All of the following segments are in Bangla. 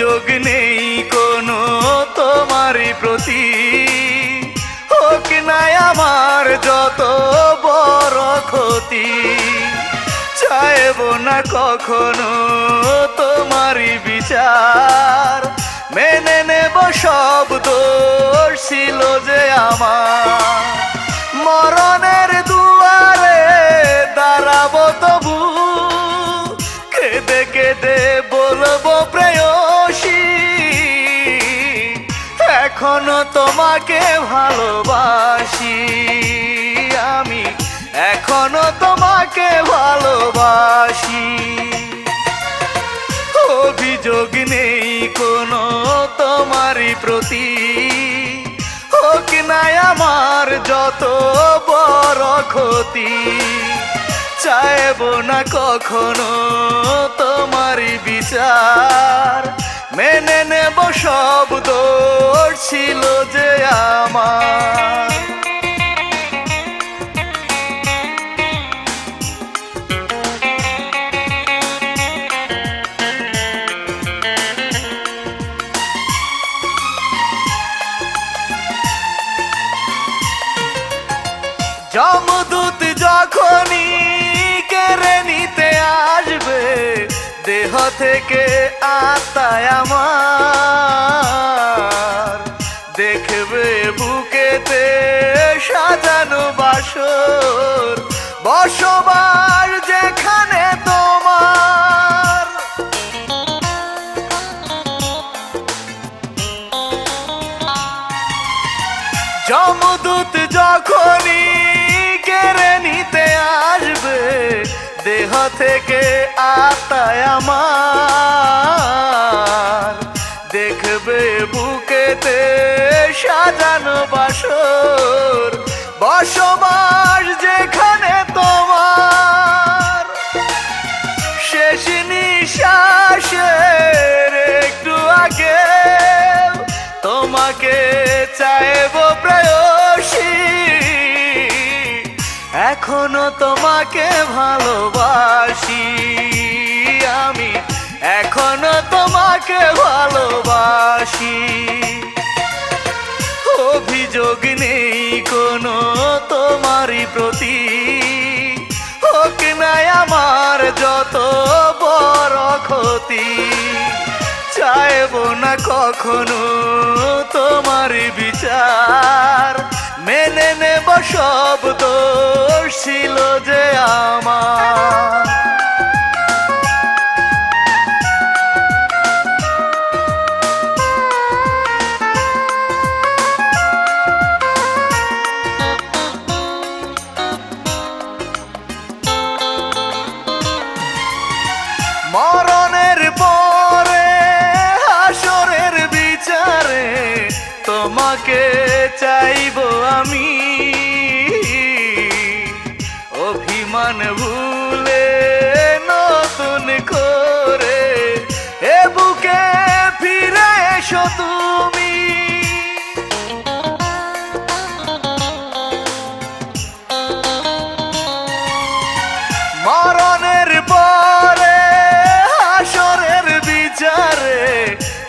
সুযোগ নেই কোনো তোমারই প্রতি। হোক নাই আমার যত বড় ক্ষতি, চাইব না কখনো তোমারই বিচার। মেনে নেব সব দোষ ছিল যে আমার। এখনও তোমাকে ভালোবাসি। আমি এখনও তোমাকে ভালোবাসি। অভিযোগ নেই কোনো তোমারই প্রতি। হোক নাই আমার যত বড় ক্ষতি। চাইব না কখনো তোমারই বিচার। মেনে নেব সব দোষ ছিল যে আমার। যমদূত যখনই কেড়ে নিতে আসবে দেহ থেকে আত্মায় আমার দেখবে বুকেতে সাজানো বাসর বসবাস যেখানে তোমার। যমদূত যখনই কেড়ে নিতে আসবে দেহ থেকে আত্মায় আমার। দেখবে বুকেতে সাজানো বাসর, বসবাস যেখানে তোমার। শেষ নিঃশ্বাসের একটু আগে তোমাকে চাইব প্রেয়সী এখনও তোমাকে ভালোবাসি। আমি এখনও তোমাকে ভালোবাসি। অভিযোগ নেই কোনো তোমারই প্রতি। হোক নাই আমার যত বড় ক্ষতি। চাইব না কখনো তোমার বিচার। সব দোষ ছিল যে আমার। মরণের পরে বিচারে তোমাকে চাইব আমি। এসো তুমি। মরণের পরে হাসরের বিচারে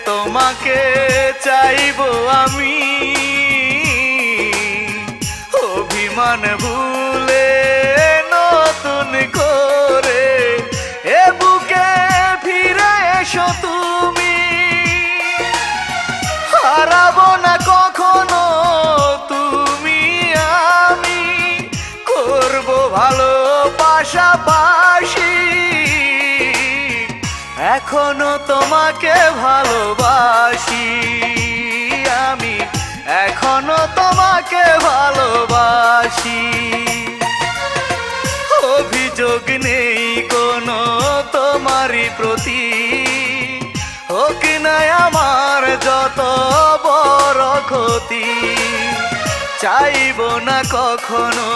তোমাকে চাইব আমি। পাশাপাশি এখনও তোমাকে ভালোবাসি। আমি এখনও তোমাকে ভালোবাসি। অভিযোগ নেই কোনো তোমারই প্রতি। হোক নাই আমার যত বড় ক্ষতি। চাইব না কখনো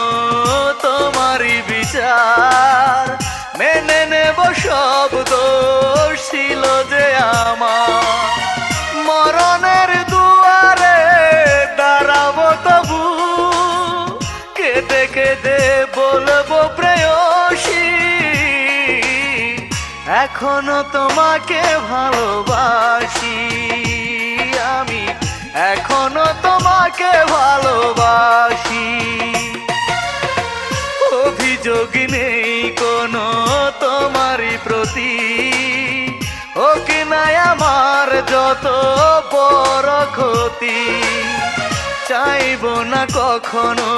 তোমারই বিচার। মেনে নেব সব দোষ ছিল যে আমার। মরণের দুয়ারে দাঁড়াবো তবু। কেঁদে কেঁদে বলব প্রেয়সী। এখনও তোমাকে ভালোবাসি। তোমারি প্রতি। ও কি নাই আমার যত বড় ক্ষতি। চাইব না কখনো